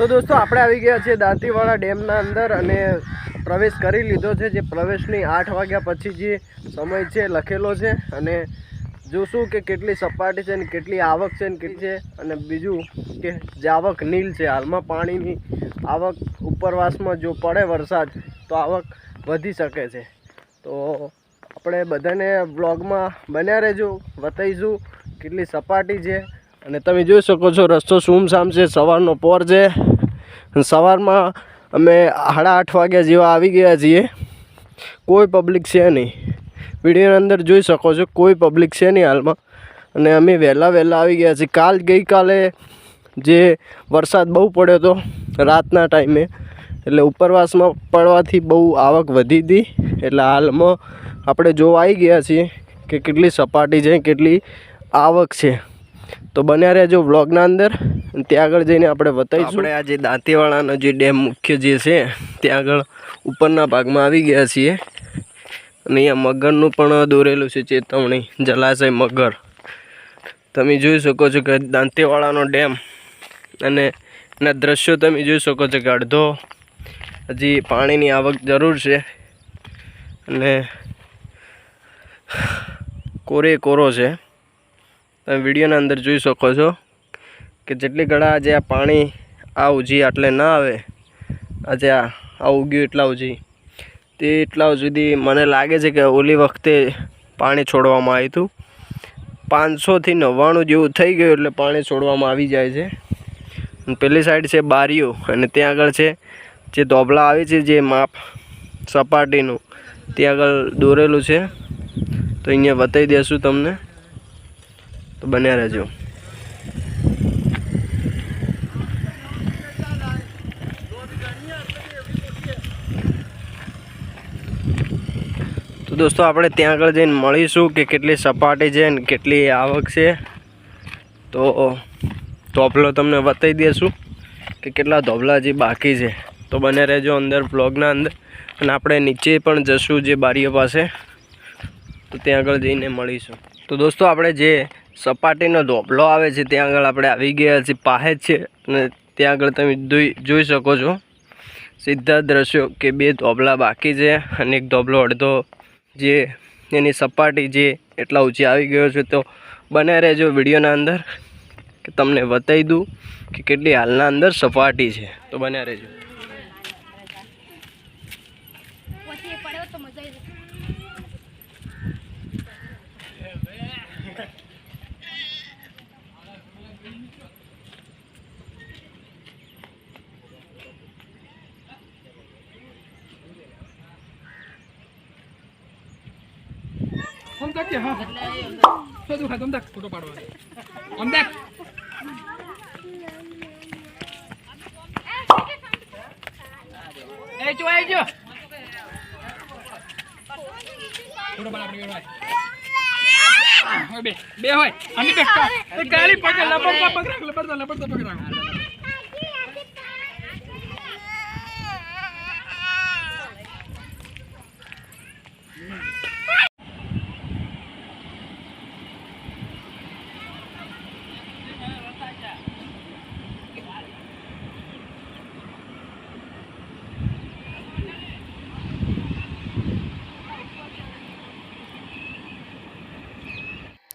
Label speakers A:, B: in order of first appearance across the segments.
A: તો દોસ્તો, આપણે આવી ગયા છીએ દાંતીવાડા ડેમના અંદર અને પ્રવેશ કરી લીધો છે, જે પ્રવેશની આઠ વાગ્યા પછી જે સમય છે, લખેલો છે. અને જોશું કે કેટલી સપાટી છે ને કેટલી આવક છે ને કેટલી છે. અને બીજું કે જે આવક નીલ છે, હાલમાં પાણીની આવક ઉપરવાસમાં જો પડે વરસાદ, તો આવક વધી શકે છે. તો આપણે બધાને બ્લોગમાં બન્યા રહેજો, બતાવીશું કેટલી સપાટી છે. અને તમે જોઈ શકો છો, રસ્તો સૂમસામ છે, સવારનો પોર છે. સવારમાં અમે સાડા આઠ વાગ્યા જેવા આવી ગયા છીએ. કોઈ પબ્લિક છે નહીં. વિડીયોની અંદર જોઈ શકો છો, કોઈ પબ્લિક છે નહીં હાલમાં. અને અમે વહેલા વહેલા આવી ગયા છીએ. કાલ ગઈકાલે જે વરસાદ બહુ પડ્યો હતો, રાતના ટાઈમે, એટલે ઉપરવાસમાં પડવાથી બહુ આવક વધી હતી. એટલે હાલમાં આપણે જોવા આવી ગયા છીએ કે કેટલી સપાટી છે, કેટલી આવક છે. તો બન્યા રહેજો વ્લોગના અંદર. ત્યાં આગળ જઈને આપણે બતાવીશું. આપણે આ જે દાંતીવાડાનો જે ડેમ મુખ્ય જે છે, ત્યાં આગળ ઉપરના ભાગમાં આવી ગયા છીએ. અને અહીંયા મગરનું પણ દોરેલું છે ચેતવણી, જલાશય મગર. તમે જોઈ શકો છો કે દાંતીવાડાનો ડેમ અને એના દ્રશ્યો તમે જોઈ શકો છો કે અડધો હજી પાણીની આવક જરૂર છે. અને કોરે કોરો છે. તમે વિડીયોના અંદર જોઈ શકો છો કે જેટલી ઘણા આજે આ પાણી આ ઉજી આટલે ના આવે, આજે આ આ ઉગ્યું એટલા ઉજી. તે એટલા સુધી મને લાગે છે કે ઓલી વખતે પાણી છોડવામાં આવ્યું હતું. પાંચસોથી નવ્વાણું જેવું થઈ ગયું એટલે પાણી છોડવામાં આવી જાય છે. પેલી સાઈડ છે બારીઓ અને ત્યાં આગળ છે જે ધોબલા આવે છે જે માપ સપાટીનું, ત્યાં આગળ દોરેલું છે. તો અહીંયા બતાવી દેશું તમને. તો બન્યા રહેજો. તો દોસ્તો, આપણે ત્યાં આગળ જઈને મળીશું કે કેટલી સપાટી છે ને કેટલી આવક છે. તો ધોપલો તમને બતાવી દઈશું કે કેટલા ધોબલા જે બાકી છે. તો બને રહેજો અંદર બ્લોગના અંદર. અને આપણે નીચે પણ જશું જે બારીઓ પાસે. તો ત્યાં આગળ જઈને મળીશું. તો દોસ્તો, આપણે જે સપાટીનો ધોપલો આવે છે, ત્યાં આગળ આપણે આવી ગયા છીએ, પાહે છે. અને ત્યાં આગળ તમે જોઈ શકો છો. સીધા દ્રશ્યો કે બે ધોબલા બાકી છે અને એક ધોબલો અડધો જે એની સપાટી જે એટલા ઊંચી આવી ગયો છે. તો બને રહેજો વિડીયોના અંદર, કે તમને બતાવી દઉં કે કેટલી હાલના અંદર સપાટી છે. તો બને રહેજો.
B: પછી એ પડ્યો તો મજા આવી
C: આમ તાક કે હા. શું દુખાય આમ તાક ફોટો પાડવા આમ તાક એ જો આઈ જો. ફોટો પાડ આપણે હોય બે. હોય. અને કા- પકડ લપડતા લપડતા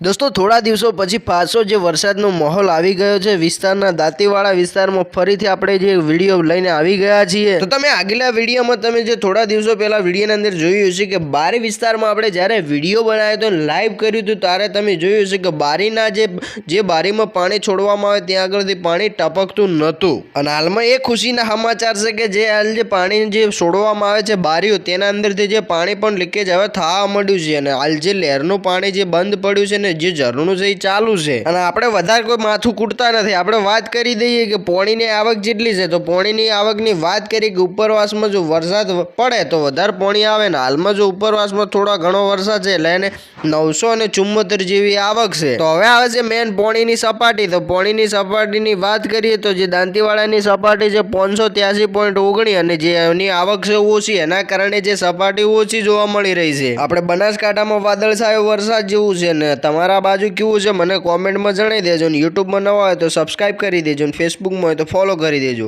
A: દોસ્તો, થોડા દિવસો પછી પાછો જે વરસાદનો માહોલ આવી ગયો છે, વિસ્તારના દાંતીવાડા વિસ્તારમાં ફરીથી આપણે જે વીડિયો લઈને આવી ગયા છીએ. તો તમે આગલા વિડીયોમાં તમે જે થોડા દિવસો પહેલા વિડીયોની અંદર જોયું છે કે બારી વિસ્તારમાં આપણે જ્યારે વીડિયો બનાવ્યો હતો, લાઈવ કર્યું હતું, ત્યારે તમે જોયું છે કે બારીના જે જે બારીમાં પાણી છોડવામાં આવે, ત્યાં આગળથી પાણી ટપકતું નહોતું. અને હાલમાં એ ખુશીના સમાચાર છે કે જે હાલ જે પાણી જે છોડવામાં આવે છે બારીઓ, તેના અંદરથી જે પાણી પણ લીકેજ હવે થવા માંડ્યું છે. અને હાલ જે લહેરનું પાણી જે બંધ પડ્યું છે ને જે ઝરણું છે એ ચાલુ છે. અને આપણે વધારે કોઈ માથું કૂટતા નથી. આપણે વાત કરી દઈએ કે પોણીની આવક જેટલી છે, તો પોણીની આવકની વાત કરી કે ઉપરવાસમાં જો વરસાદ પડે, તો વધારે પોણી આવે ને હાલમાં જો ઉપરવાસમાં થોડા ઘણો વરસાદ છે, એટલે એને નવસો અને ચુમ્મોતેર જેવી આવક છે. તો હવે આવે છે મેન પોણીની સપાટી. તો પોણીની સપાટીની વાત કરીએ તો જે દાંતીવાડાની સપાટી છે, પાંચસો ત્યાસી પોઈન્ટ ઓગણી અને જે એની આવક છે ઓછી, એના કારણે જે સપાટી ઓછી જોવા મળી રહી છે. આપણે બનાસકાંઠામાં વાદળછાયો વરસાદ જેવું છે ને તમારા બાજુ કેવું છે મને કોમેન્ટમાં જણાવી દેજો ને યુટ્યુબમાં નવા હોય તો સબસ્ક્રાઈબ કરી દેજો ને ફેસબુકમાં હોય તો ફોલો કરી દેજો.